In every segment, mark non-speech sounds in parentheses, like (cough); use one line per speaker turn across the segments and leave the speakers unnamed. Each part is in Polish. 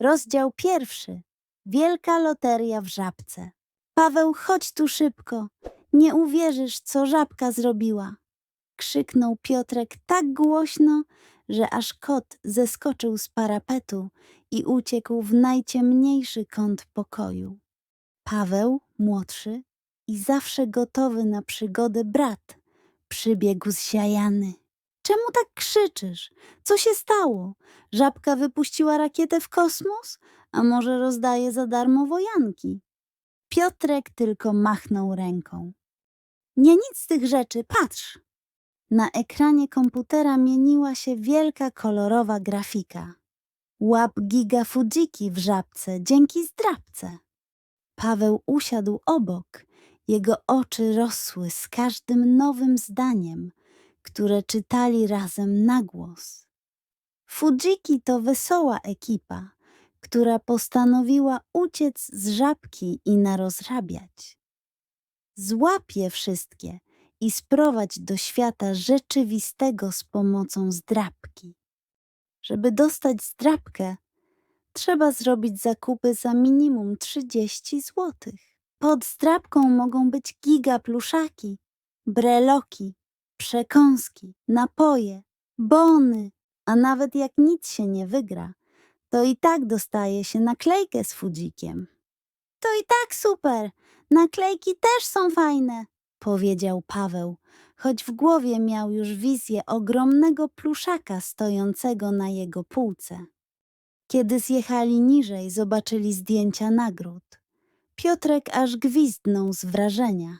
Rozdział pierwszy. Wielka loteria w żabce. Paweł, chodź tu szybko. Nie uwierzysz, co żabka zrobiła. Krzyknął Piotrek tak głośno, że aż kot zeskoczył z parapetu i uciekł w najciemniejszy kąt pokoju. Paweł, młodszy i zawsze gotowy na przygodę brat, przybiegł zsiajany. Czemu tak krzyczysz? Co się stało? Żabka wypuściła rakietę w kosmos? A może rozdaje za darmo wojanki? Piotrek tylko machnął ręką. Nie nic z tych rzeczy, patrz! Na ekranie komputera mieniła się wielka kolorowa grafika. Łap giga Fudziki w żabce dzięki zdrabce. Paweł usiadł obok. Jego oczy rosły z każdym nowym zdaniem, które czytali razem na głos. Fudziki to wesoła ekipa, która postanowiła uciec z żabki i narozrabiać. Złap je wszystkie i sprowadź do świata rzeczywistego z pomocą zdrabki. Żeby dostać zdrabkę, trzeba zrobić zakupy za minimum 30 złotych. Pod zdrabką mogą być giga pluszaki, breloki, przekąski, napoje, bony, a nawet jak nic się nie wygra, to i tak dostaje się naklejkę z fudzikiem. To i tak super, naklejki też są fajne, powiedział Paweł, choć w głowie miał już wizję ogromnego pluszaka stojącego na jego półce. Kiedy zjechali niżej, zobaczyli zdjęcia nagród. Piotrek aż gwizdnął z wrażenia.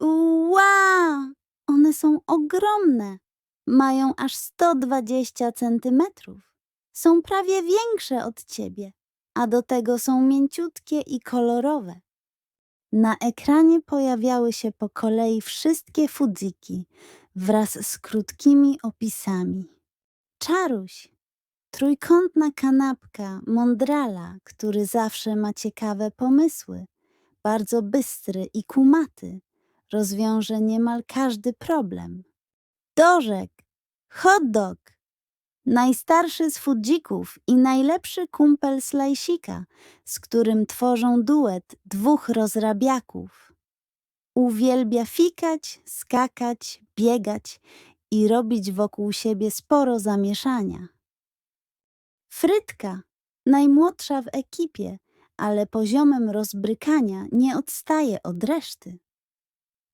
Ła! One są ogromne. Mają aż 120 centymetrów. Są prawie większe od ciebie, a do tego są mięciutkie i kolorowe. Na ekranie pojawiały się po kolei wszystkie fudziki wraz z krótkimi opisami. Czaruś, trójkątna kanapka Mondrala, który zawsze ma ciekawe pomysły, bardzo bystry i kumaty, rozwiąże niemal każdy problem. Dożek, hot dog, najstarszy z fudzików i najlepszy kumpel Slajsika, z którym tworzą duet dwóch rozrabiaków. Uwielbia fikać, skakać, biegać i robić wokół siebie sporo zamieszania. Frytka, najmłodsza w ekipie, ale poziomem rozbrykania nie odstaje od reszty.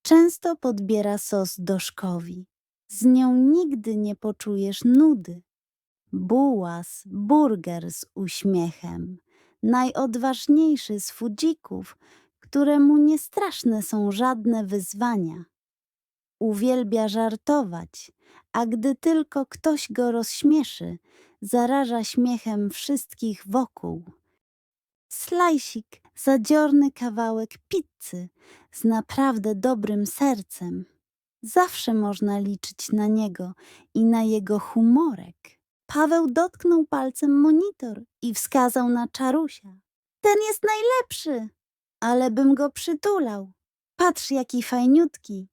Często podbiera sos doszkowi. Z nią nigdy nie poczujesz nudy. Bułas, burger z uśmiechem, najodważniejszy z fudzików, któremu nie straszne są żadne wyzwania. Uwielbia żartować, a gdy tylko ktoś go rozśmieszy, zaraża śmiechem wszystkich wokół. Slajsik, zadziorny kawałek pizzy z naprawdę dobrym sercem. Zawsze można liczyć na niego i na jego humorek. Paweł dotknął palcem monitor i wskazał na czarusia. Ten jest najlepszy, ale bym go przytulał. Patrz, jaki fajniutki.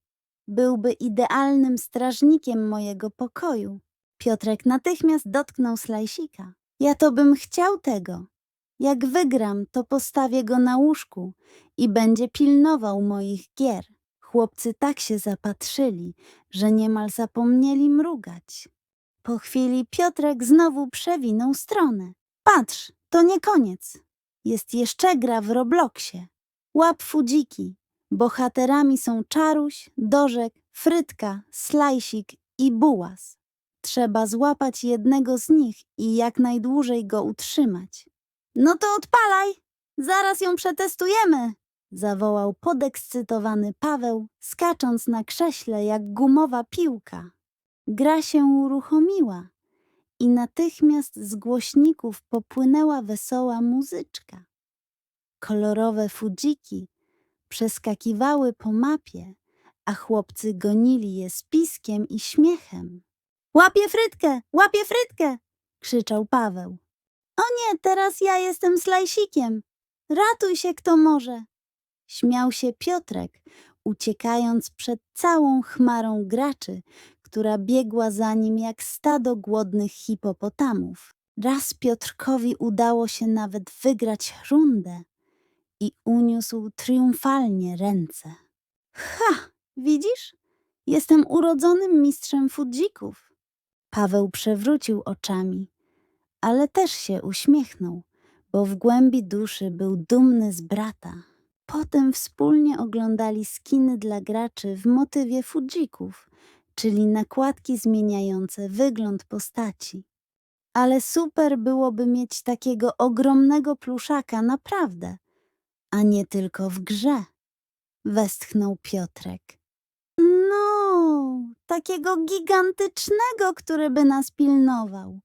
Byłby idealnym strażnikiem mojego pokoju. Piotrek natychmiast dotknął slajsika. Ja to bym chciał tego. Jak wygram, to postawię go na łóżku i będzie pilnował moich gier. Chłopcy tak się zapatrzyli, że niemal zapomnieli mrugać. Po chwili Piotrek znowu przewinął stronę. Patrz, to nie koniec. Jest jeszcze gra w Robloxie. Łap fudziki. Bohaterami są Czaruś, Dożek, Frytka, Slajsik i Bułas. Trzeba złapać jednego z nich i jak najdłużej go utrzymać. No to odpalaj! Zaraz ją przetestujemy! zawołał podekscytowany Paweł, skacząc na krześle jak gumowa piłka. Gra się uruchomiła i natychmiast z głośników popłynęła wesoła muzyczka. Kolorowe fudziki przeskakiwały po mapie, a chłopcy gonili je z piskiem i śmiechem. Łapie frytkę! Łapie frytkę! krzyczał Paweł. O nie, teraz ja jestem slajsikiem. Ratuj się kto może. Śmiał się Piotrek, uciekając przed całą chmarą graczy, która biegła za nim jak stado głodnych hipopotamów. Raz Piotrkowi udało się nawet wygrać rundę i uniósł triumfalnie ręce. Ha, widzisz? Jestem urodzonym mistrzem fudzików. Paweł przewrócił oczami, ale też się uśmiechnął, bo w głębi duszy był dumny z brata. Potem wspólnie oglądali skiny dla graczy w motywie fudzików, czyli nakładki zmieniające wygląd postaci. Ale super byłoby mieć takiego ogromnego pluszaka naprawdę, a nie tylko w grze. Westchnął Piotrek. No, takiego gigantycznego, który by nas pilnował,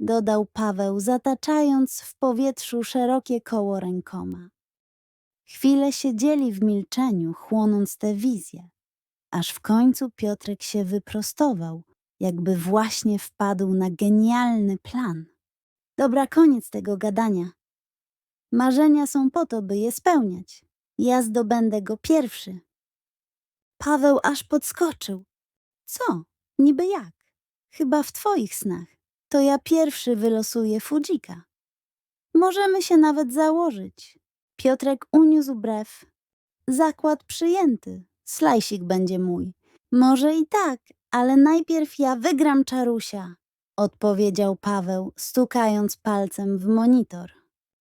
dodał Paweł, zataczając w powietrzu szerokie koło rękoma. Chwilę siedzieli w milczeniu, chłonąc tę wizję, aż w końcu Piotrek się wyprostował, jakby właśnie wpadł na genialny plan. Dobra, koniec tego gadania. Marzenia są po to, by je spełniać. Ja zdobędę go pierwszy. Paweł aż podskoczył. Co? Niby jak? Chyba w twoich snach. To ja pierwszy wylosuję Fudzika. Możemy się nawet założyć. Piotrek uniósł brew. Zakład przyjęty. Slajsik będzie mój. Może i tak, ale najpierw ja wygram czarusia, odpowiedział Paweł, stukając palcem w monitor.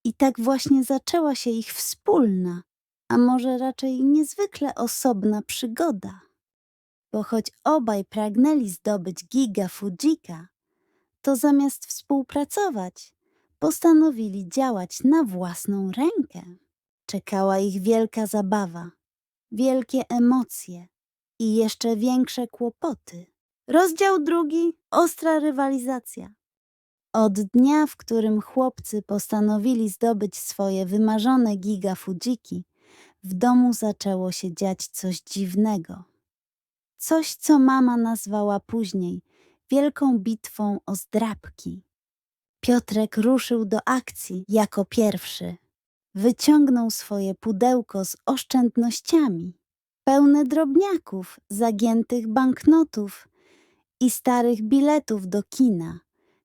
I tak właśnie zaczęła się ich wspólna, a może raczej niezwykle osobna przygoda. Bo choć obaj pragnęli zdobyć giga Fudzika, to zamiast współpracować, postanowili działać na własną rękę. Czekała ich wielka zabawa, wielkie emocje i jeszcze większe kłopoty. Rozdział drugi ostra rywalizacja. Od dnia, w którym chłopcy postanowili zdobyć swoje wymarzone giga Fudziki, w domu zaczęło się dziać coś dziwnego. Coś, co mama nazwała później wielką bitwą o zdrabki. Piotrek ruszył do akcji jako pierwszy. Wyciągnął swoje pudełko z oszczędnościami, pełne drobniaków, zagiętych banknotów i starych biletów do kina,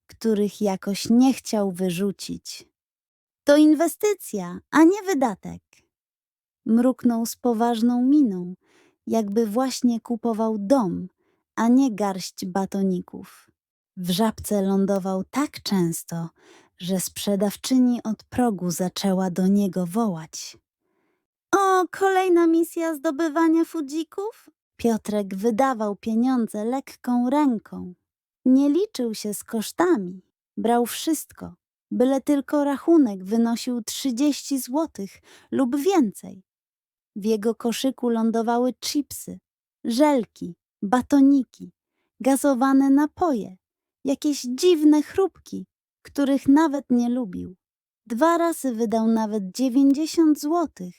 których jakoś nie chciał wyrzucić. To inwestycja, a nie wydatek. Mruknął z poważną miną, jakby właśnie kupował dom, a nie garść batoników. W żabce lądował tak często, że sprzedawczyni od progu zaczęła do niego wołać. O, kolejna misja zdobywania fudzików? Piotrek wydawał pieniądze lekką ręką. Nie liczył się z kosztami. Brał wszystko, byle tylko rachunek wynosił 30 złotych lub więcej. W jego koszyku lądowały chipsy, żelki, batoniki, gazowane napoje, jakieś dziwne chrupki, których nawet nie lubił. Dwa razy wydał nawet 90 złotych,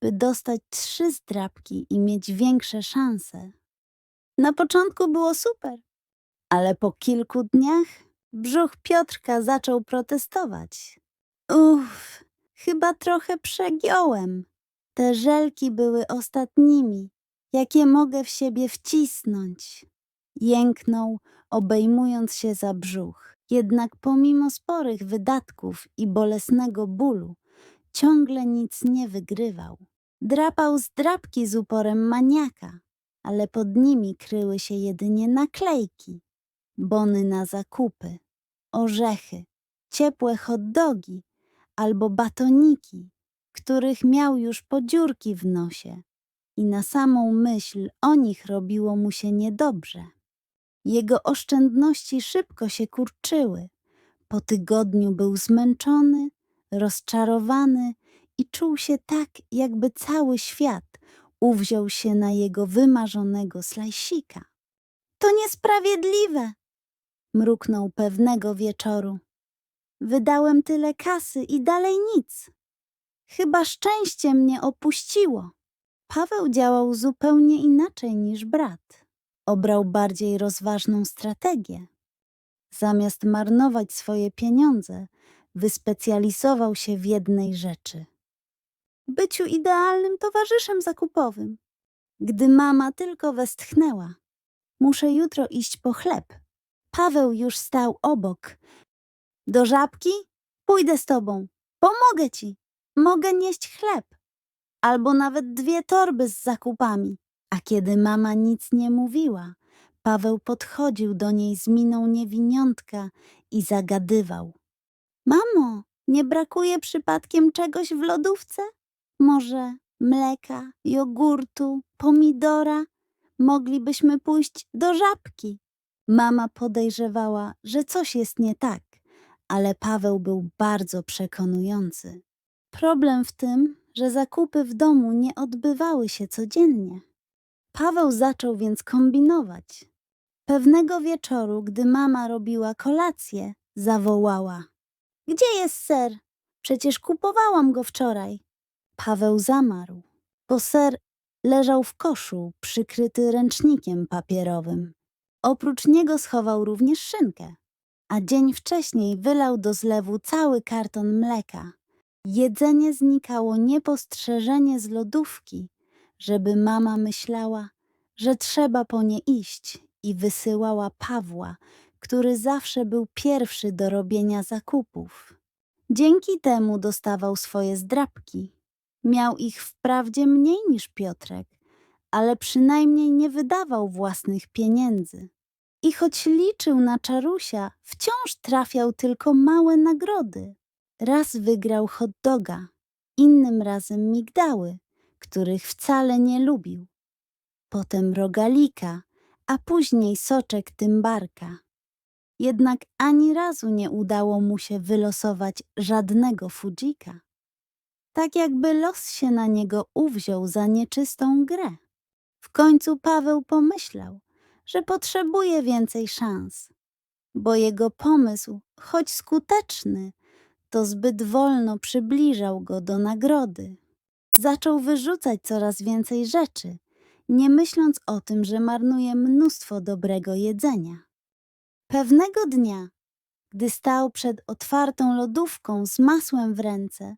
by dostać trzy zdrabki i mieć większe szanse. Na początku było super, ale po kilku dniach brzuch Piotrka zaczął protestować. Uff, chyba trochę przegiąłem. Te żelki były ostatnimi, jakie mogę w siebie wcisnąć. Jęknął, obejmując się za brzuch. Jednak pomimo sporych wydatków i bolesnego bólu, ciągle nic nie wygrywał. Drapał zdrabki z uporem maniaka, ale pod nimi kryły się jedynie naklejki, bony na zakupy, orzechy, ciepłe hot dogi albo batoniki, których miał już podziurki w nosie i na samą myśl o nich robiło mu się niedobrze. Jego oszczędności szybko się kurczyły. Po tygodniu był zmęczony, rozczarowany i czuł się tak, jakby cały świat uwziął się na jego wymarzonego slajsika. To niesprawiedliwe, mruknął pewnego wieczoru. Wydałem tyle kasy i dalej nic. Chyba szczęście mnie opuściło. Paweł działał zupełnie inaczej niż brat. Obrał bardziej rozważną strategię. Zamiast marnować swoje pieniądze, wyspecjalizował się w jednej rzeczy byciu idealnym towarzyszem zakupowym. Gdy mama tylko westchnęła, muszę jutro iść po chleb. Paweł już stał obok, Do żabki? Pójdę z tobą. Pomogę ci. Mogę nieść chleb. Albo nawet dwie torby z zakupami. A kiedy mama nic nie mówiła, Paweł podchodził do niej z miną niewiniątka i zagadywał. Mamo, nie brakuje przypadkiem czegoś w lodówce? Może mleka, jogurtu, pomidora? Moglibyśmy pójść do żabki. Mama podejrzewała, że coś jest nie tak, ale Paweł był bardzo przekonujący. Problem w tym, że zakupy w domu nie odbywały się codziennie. Paweł zaczął więc kombinować. Pewnego wieczoru, gdy mama robiła kolację, zawołała: Gdzie jest ser? Przecież kupowałam go wczoraj. Paweł zamarł, bo ser leżał w koszu przykryty ręcznikiem papierowym. Oprócz niego schował również szynkę, a dzień wcześniej wylał do zlewu cały karton mleka. Jedzenie znikało niepostrzeżenie z lodówki, żeby mama myślała, że trzeba po nie iść i wysyłała Pawła, który zawsze był pierwszy do robienia zakupów. Dzięki temu dostawał swoje zdrabki. Miał ich wprawdzie mniej niż Piotrek, ale przynajmniej nie wydawał własnych pieniędzy. I choć liczył na czarusia, wciąż trafiał tylko małe nagrody. Raz wygrał hot doga, innym razem migdały, których wcale nie lubił. Potem rogalika, a później soczek tymbarka. Jednak ani razu nie udało mu się wylosować żadnego fudzika. Tak jakby los się na niego uwziął za nieczystą grę. W końcu Paweł pomyślał, że potrzebuje więcej szans, bo jego pomysł, choć skuteczny, to zbyt wolno przybliżał go do nagrody. Zaczął wyrzucać coraz więcej rzeczy, nie myśląc o tym, że marnuje mnóstwo dobrego jedzenia. Pewnego dnia, gdy stał przed otwartą lodówką z masłem w ręce,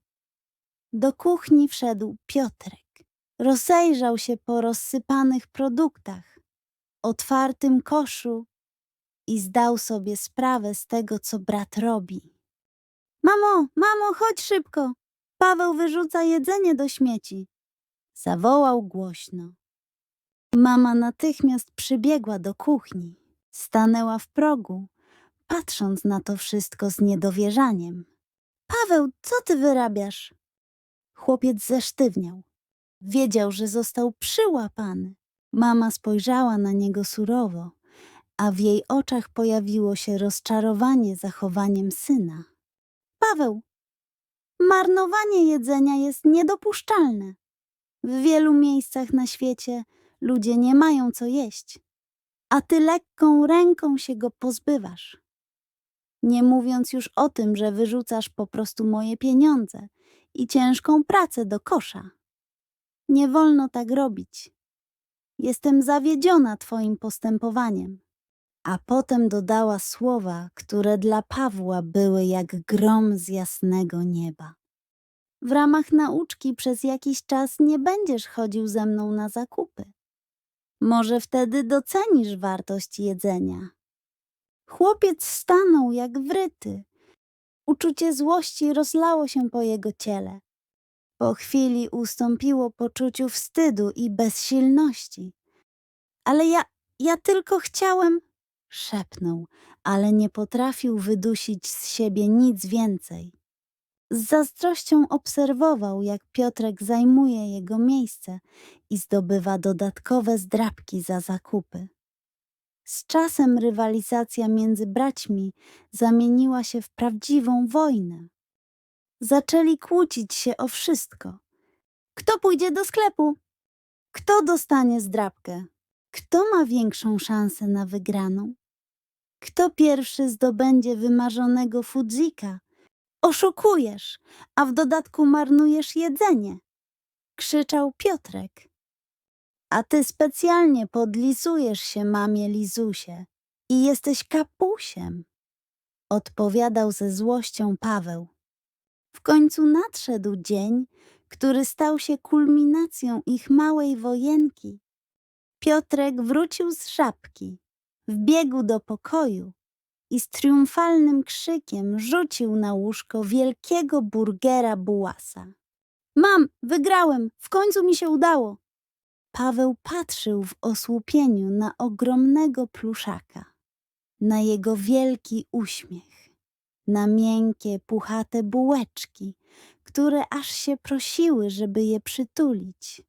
do kuchni wszedł Piotrek. Rozejrzał się po rozsypanych produktach, otwartym koszu i zdał sobie sprawę z tego, co brat robi. Mamo, mamo, chodź szybko! Paweł wyrzuca jedzenie do śmieci. Zawołał głośno. Mama natychmiast przybiegła do kuchni. Stanęła w progu, patrząc na to wszystko z niedowierzaniem. Paweł, co ty wyrabiasz? Chłopiec zesztywniał. Wiedział, że został przyłapany. Mama spojrzała na niego surowo, a w jej oczach pojawiło się rozczarowanie zachowaniem syna. Paweł, marnowanie jedzenia jest niedopuszczalne. W wielu miejscach na świecie ludzie nie mają co jeść, a ty lekką ręką się go pozbywasz. Nie mówiąc już o tym, że wyrzucasz po prostu moje pieniądze i ciężką pracę do kosza. Nie wolno tak robić. Jestem zawiedziona Twoim postępowaniem. A potem dodała słowa, które dla Pawła były jak grom z jasnego nieba. W ramach nauczki przez jakiś czas nie będziesz chodził ze mną na zakupy. Może wtedy docenisz wartość jedzenia. Chłopiec stanął jak wryty. Uczucie złości rozlało się po jego ciele. Po chwili ustąpiło poczuciu wstydu i bezsilności. Ale ja, ja tylko chciałem, szepnął, ale nie potrafił wydusić z siebie nic więcej. Z zazdrością obserwował, jak Piotrek zajmuje jego miejsce i zdobywa dodatkowe zdrabki za zakupy. Z czasem rywalizacja między braćmi zamieniła się w prawdziwą wojnę. Zaczęli kłócić się o wszystko. Kto pójdzie do sklepu? Kto dostanie zdrabkę? Kto ma większą szansę na wygraną? Kto pierwszy zdobędzie wymarzonego fudzika? Oszukujesz, a w dodatku marnujesz jedzenie! Krzyczał Piotrek. A ty specjalnie podlizujesz się mamie Lizusie i jesteś kapusiem, odpowiadał ze złością Paweł. W końcu nadszedł dzień, który stał się kulminacją ich małej wojenki. Piotrek wrócił z żabki, wbiegł do pokoju i z triumfalnym krzykiem rzucił na łóżko wielkiego burgera bułasa. Mam, wygrałem, w końcu mi się udało. Paweł patrzył w osłupieniu na ogromnego pluszaka, na jego wielki uśmiech, na miękkie, puchate bułeczki, które aż się prosiły, żeby je przytulić.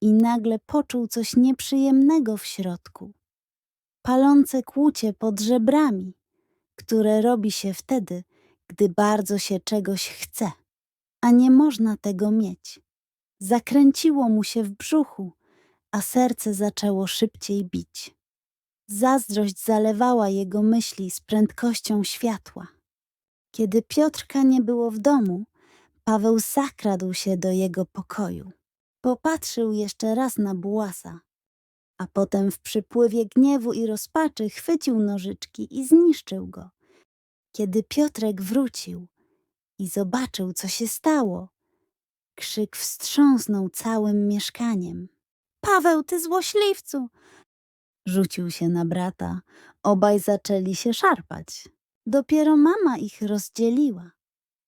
I nagle poczuł coś nieprzyjemnego w środku. Palące kłucie pod żebrami, które robi się wtedy, gdy bardzo się czegoś chce, a nie można tego mieć. Zakręciło mu się w brzuchu, a serce zaczęło szybciej bić. Zazdrość zalewała jego myśli z prędkością światła. Kiedy Piotrka nie było w domu, Paweł zakradł się do jego pokoju. Popatrzył jeszcze raz na bułasa, a potem w przypływie gniewu i rozpaczy chwycił nożyczki i zniszczył go. Kiedy Piotrek wrócił i zobaczył, co się stało, krzyk wstrząsnął całym mieszkaniem. Paweł, ty złośliwcu! Rzucił się na brata. Obaj zaczęli się szarpać. Dopiero mama ich rozdzieliła.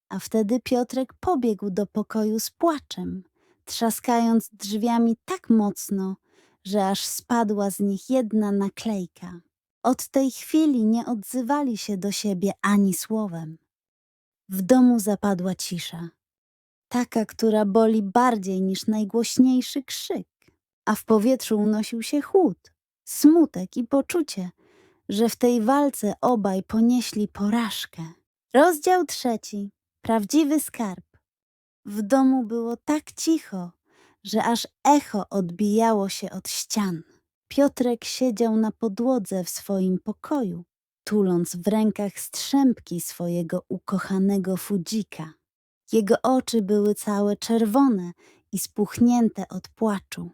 A wtedy Piotrek pobiegł do pokoju z płaczem, trzaskając drzwiami tak mocno, że aż spadła z nich jedna naklejka. Od tej chwili nie odzywali się do siebie ani słowem. W domu zapadła cisza, taka, która boli bardziej niż najgłośniejszy krzyk, a w powietrzu unosił się chłód, smutek i poczucie, że w tej walce obaj ponieśli porażkę. Rozdział trzeci. Prawdziwy skarb. W domu było tak cicho, że aż echo odbijało się od ścian. Piotrek siedział na podłodze w swoim pokoju, tuląc w rękach strzępki swojego ukochanego fudzika. Jego oczy były całe czerwone i spuchnięte od płaczu.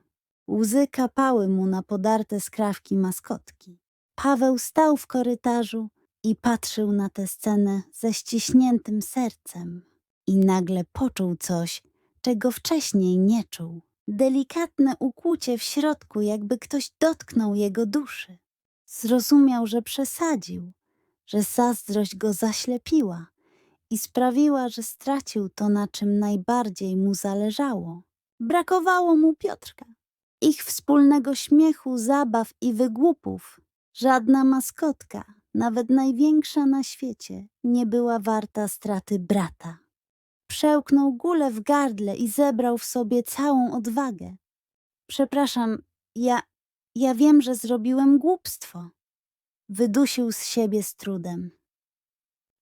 Łzy kapały mu na podarte skrawki maskotki. Paweł stał w korytarzu i patrzył na tę scenę ze ściśniętym sercem. I nagle poczuł coś, czego wcześniej nie czuł. Delikatne ukłucie w środku, jakby ktoś dotknął jego duszy. Zrozumiał, że przesadził, że zazdrość go zaślepiła i sprawiła, że stracił to, na czym najbardziej mu zależało. Brakowało mu Piotrka, ich wspólnego śmiechu, zabaw i wygłupów. Żadna maskotka, nawet największa na świecie, nie była warta straty brata. Przełknął gulę w gardle i zebrał w sobie całą odwagę. Przepraszam, ja, ja wiem, że zrobiłem głupstwo. Wydusił z siebie z trudem.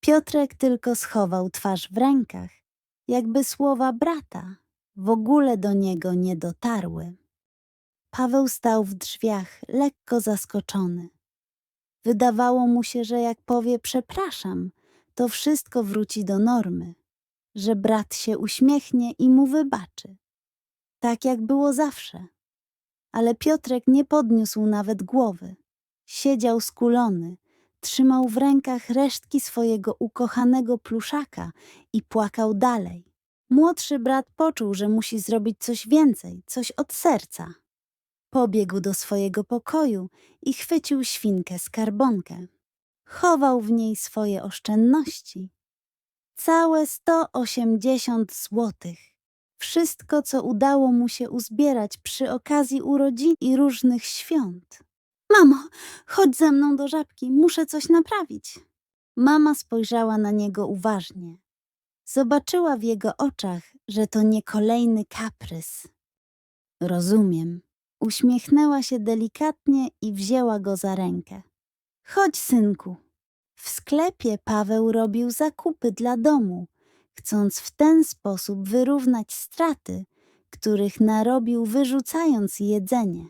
Piotrek tylko schował twarz w rękach, jakby słowa brata w ogóle do niego nie dotarły. Paweł stał w drzwiach, lekko zaskoczony. Wydawało mu się, że jak powie przepraszam, to wszystko wróci do normy, że brat się uśmiechnie i mu wybaczy. Tak jak było zawsze. Ale Piotrek nie podniósł nawet głowy. Siedział skulony, trzymał w rękach resztki swojego ukochanego pluszaka i płakał dalej. Młodszy brat poczuł, że musi zrobić coś więcej, coś od serca. Pobiegł do swojego pokoju i chwycił świnkę skarbonkę. Chował w niej swoje oszczędności. Całe 180 złotych. Wszystko, co udało mu się uzbierać przy okazji urodzin i różnych świąt. Mamo, chodź ze mną do żabki, muszę coś naprawić. Mama spojrzała na niego uważnie. Zobaczyła w jego oczach, że to nie kolejny kaprys. Rozumiem. Uśmiechnęła się delikatnie i wzięła go za rękę. Chodź, synku. W sklepie Paweł robił zakupy dla domu, chcąc w ten sposób wyrównać straty, których narobił wyrzucając jedzenie.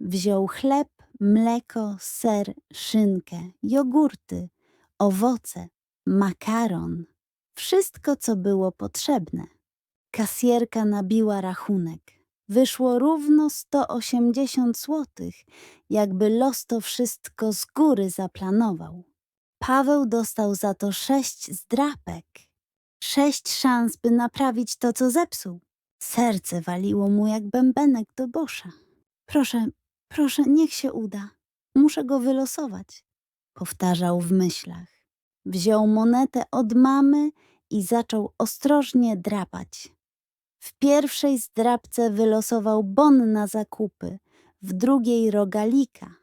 Wziął chleb, mleko, ser, szynkę, jogurty, owoce, makaron, wszystko, co było potrzebne. Kasjerka nabiła rachunek. Wyszło równo 180 złotych, jakby los to wszystko z góry zaplanował. Paweł dostał za to sześć zdrapek. Sześć szans, by naprawić to, co zepsuł. Serce waliło mu jak bębenek do bosza. Proszę, proszę, niech się uda. Muszę go wylosować. powtarzał w myślach. Wziął monetę od mamy i zaczął ostrożnie drapać. W pierwszej zdrabce wylosował bon na zakupy, w drugiej rogalika.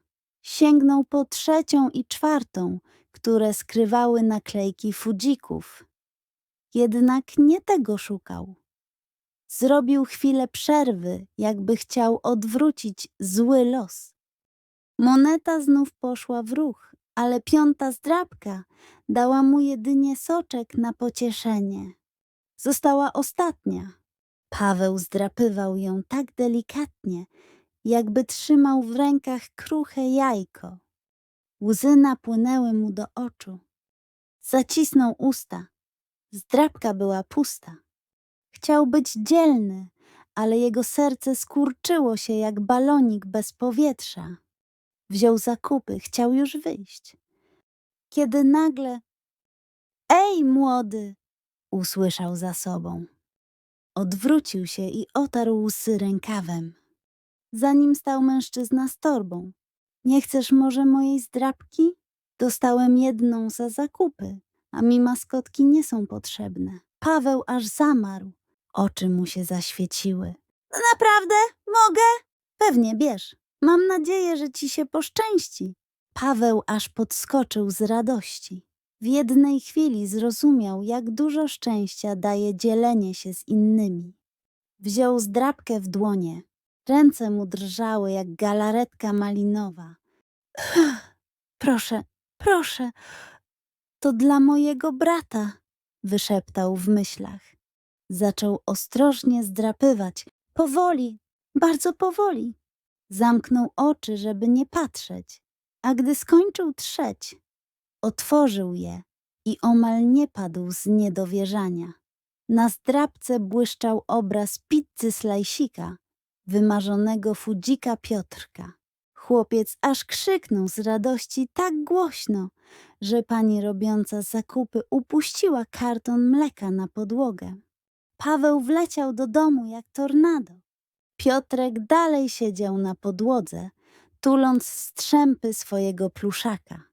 Sięgnął po trzecią i czwartą, które skrywały naklejki fudzików. Jednak nie tego szukał. Zrobił chwilę przerwy, jakby chciał odwrócić zły los. Moneta znów poszła w ruch, ale piąta zdrabka dała mu jedynie soczek na pocieszenie. Została ostatnia. Paweł zdrapywał ją tak delikatnie, jakby trzymał w rękach kruche jajko. Łzy napłynęły mu do oczu. Zacisnął usta. Zdrabka była pusta. Chciał być dzielny, ale jego serce skurczyło się jak balonik bez powietrza. Wziął zakupy, chciał już wyjść. Kiedy nagle Ej, młody! usłyszał za sobą. Odwrócił się i otarł łzy rękawem. Za nim stał mężczyzna z torbą. Nie chcesz może mojej zdrabki? Dostałem jedną za zakupy, a mi maskotki nie są potrzebne. Paweł aż zamarł. Oczy mu się zaświeciły. Naprawdę? Mogę? Pewnie, bierz. Mam nadzieję, że ci się poszczęści. Paweł aż podskoczył z radości. W jednej chwili zrozumiał, jak dużo szczęścia daje dzielenie się z innymi. Wziął zdrabkę w dłonie. Ręce mu drżały jak galaretka malinowa. (sighs) Proszę, proszę, to dla mojego brata, wyszeptał w myślach. Zaczął ostrożnie zdrapywać, powoli, bardzo powoli. Zamknął oczy, żeby nie patrzeć, a gdy skończył trzeć, otworzył je i omal nie padł z niedowierzania. Na zdrabce błyszczał obraz pizzy slajsika, wymarzonego fudzika Piotrka. Chłopiec aż krzyknął z radości tak głośno, że pani robiąca zakupy upuściła karton mleka na podłogę. Paweł wleciał do domu jak tornado. Piotrek dalej siedział na podłodze, tuląc strzępy swojego pluszaka.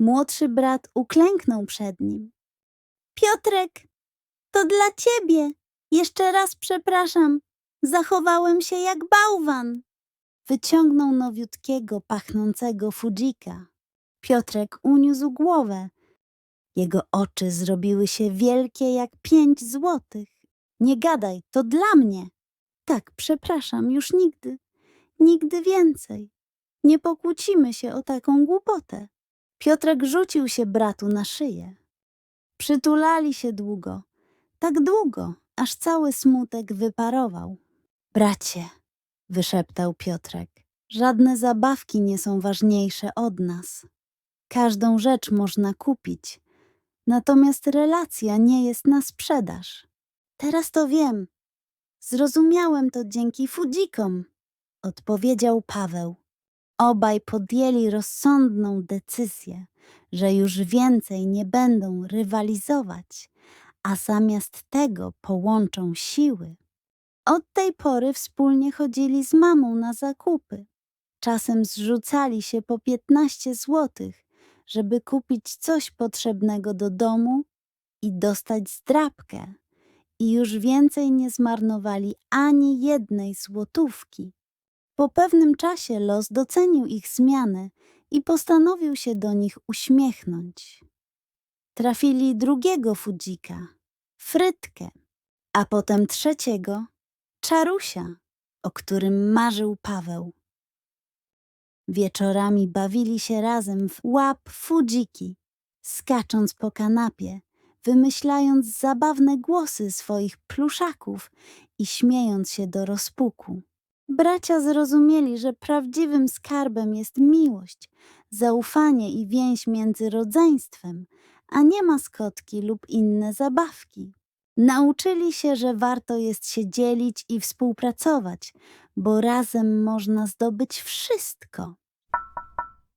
Młodszy brat uklęknął przed nim. Piotrek, to dla ciebie. Jeszcze raz przepraszam. Zachowałem się jak bałwan. Wyciągnął nowiutkiego, pachnącego fudzika. Piotrek uniósł głowę. Jego oczy zrobiły się wielkie jak pięć złotych. Nie gadaj, to dla mnie. Tak, przepraszam, już nigdy, nigdy więcej. Nie pokłócimy się o taką głupotę. Piotrek rzucił się bratu na szyję. Przytulali się długo, tak długo, aż cały smutek wyparował. Bracie, wyszeptał Piotrek, żadne zabawki nie są ważniejsze od nas. Każdą rzecz można kupić, natomiast relacja nie jest na sprzedaż. Teraz to wiem. Zrozumiałem to dzięki fudzikom, odpowiedział Paweł. Obaj podjęli rozsądną decyzję, że już więcej nie będą rywalizować, a zamiast tego połączą siły. Od tej pory wspólnie chodzili z mamą na zakupy. Czasem zrzucali się po 15 złotych, żeby kupić coś potrzebnego do domu i dostać zdrabkę. I już więcej nie zmarnowali ani jednej złotówki. Po pewnym czasie los docenił ich zmianę i postanowił się do nich uśmiechnąć. Trafili drugiego fudzika, Frytkę, a potem trzeciego, Czarusia, o którym marzył Paweł. Wieczorami bawili się razem w łap fudziki, skacząc po kanapie, wymyślając zabawne głosy swoich pluszaków i śmiejąc się do rozpuku. Bracia zrozumieli, że prawdziwym skarbem jest miłość, zaufanie i więź między rodzeństwem, a nie maskotki lub inne zabawki. Nauczyli się, że warto jest się dzielić i współpracować, bo razem można zdobyć wszystko.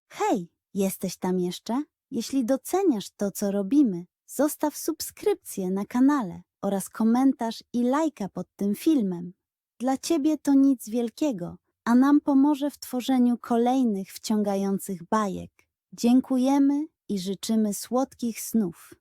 Hej, jesteś tam jeszcze? Jeśli doceniasz to, co robimy, zostaw subskrypcję na kanale oraz komentarz i lajka pod tym filmem. Dla Ciebie to nic wielkiego, a nam pomoże w tworzeniu kolejnych wciągających bajek. Dziękujemy i życzymy słodkich snów.